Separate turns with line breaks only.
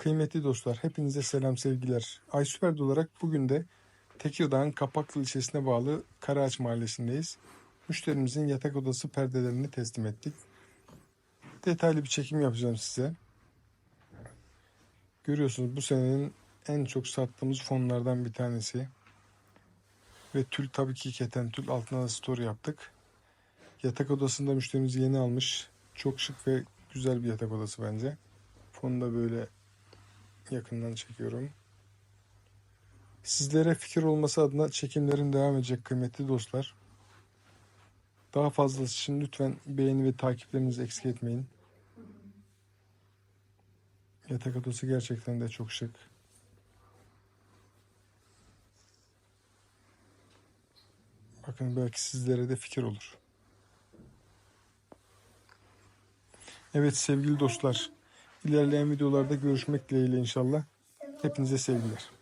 Kıymetli dostlar, hepinize selam sevgiler. Ay Süper'de olarak bugün de Tekirdağ'ın Kapaklı ilçesine bağlı Karaağaç mahallesindeyiz. Müşterimizin yatak odası perdelerini teslim ettik. Detaylı bir çekim yapacağım size. Görüyorsunuz bu senenin en çok sattığımız fonlardan bir tanesi. Ve tül tabii ki keten tül altına da story yaptık. Yatak odasında müşterimiz yeni almış. Çok şık ve güzel bir yatak odası bence. Fonu da böyle yakından çekiyorum. Sizlere fikir olması adına çekimlerim devam edecek kıymetli dostlar. Daha fazlası için lütfen beğeni ve takiplerinizi eksik etmeyin. Yatak odası gerçekten de çok şık. Bakın belki sizlere de fikir olur. Evet sevgili dostlar. İlerleyen videolarda görüşmek dileğiyle inşallah. Hepinize sevgiler.